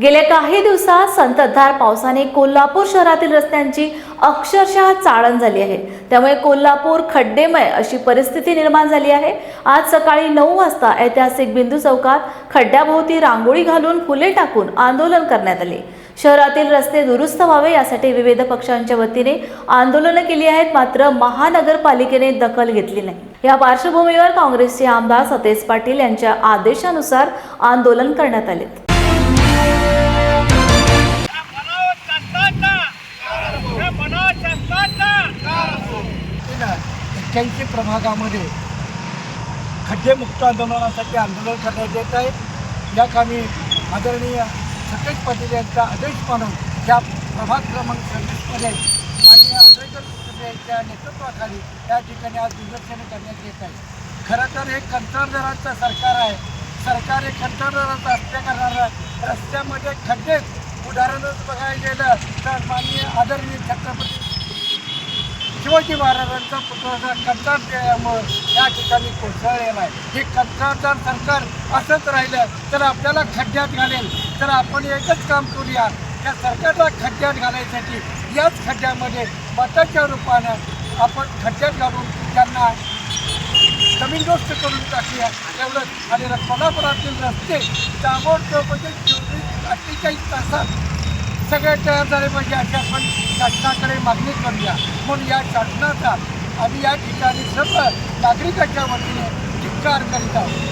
गेल्या काही दिवसात संततधार पावसाने कोल्हापूर शहरातील रस्त्यांची अक्षरशः चाळण झाली आहे. त्यामुळे कोल्हापूर खड्डेमय अशी परिस्थिती निर्माण झाली आहे. आज सकाळी नऊ वाजता ऐतिहासिक बिंदू चौकात खड्ड्याभोवती रांगोळी घालून फुले टाकून आंदोलन करण्यात आले. शहरातील रस्ते दुरुस्त व्हावे यासाठी विविध पक्षांच्या वतीने आंदोलनं केली आहेत. मात्र महानगरपालिकेने दखल घेतली नाही. या पार्श्वभूमीवर काँग्रेसचे आमदार सतेज पाटील यांच्या आदेशानुसार आंदोलन करण्यात आले. एक्क्याऐंशी प्रभागामध्ये खड्डेमुक्त आंदोलनासाठी आंदोलन करण्यात येत आहे. या कामी आदरणीय सतेज पाटील यांचा आदेश मानून त्या प्रभाग क्रमांक सव्वीसमध्ये माननीय आदरेकर कुटुंबे यांच्या नेतृत्वाखाली त्या ठिकाणी आज निदर्शने करण्यात येत आहे खरं तर हे कंत्राटदारांचं सरकार आहे. सरकार हे कंत्राटदारांचं हत्या करणारं रस्त्यामध्ये खड्डे उदाहरणच बघायला गेलं तर माननीय आदरणीय छत्रपती शिवाजी महाराजांचा पुतळा कंत्राट केल्यामुळं या ठिकाणी कोसळलेला आहे हे कंत्राटदार सरकार असंच राहिलं तर आपल्याला खड्ड्यात घालेल. तर आपण एकच काम करूया. या सरकारला खड्ड्यात घालायसाठी याच खड्ड्यामध्ये मताच्या रूपानं आपण खड्ड्यात घालून त्यांना जमीनदोस्त करून टाकूया. एवढंच. आणि कोल्हापुरातील रस्ते ताबडतोब म्हणजे चोवीस अठ्ठेचाळीस तासात सगळे तयार झाले पाहिजे अशी आपण शासनाकडे मागणी करूया. म्हणून या शासनाचा आम्ही या ठिकाणी सर्व नागरिकांच्या वतीने धिक्कार करीत आहोत.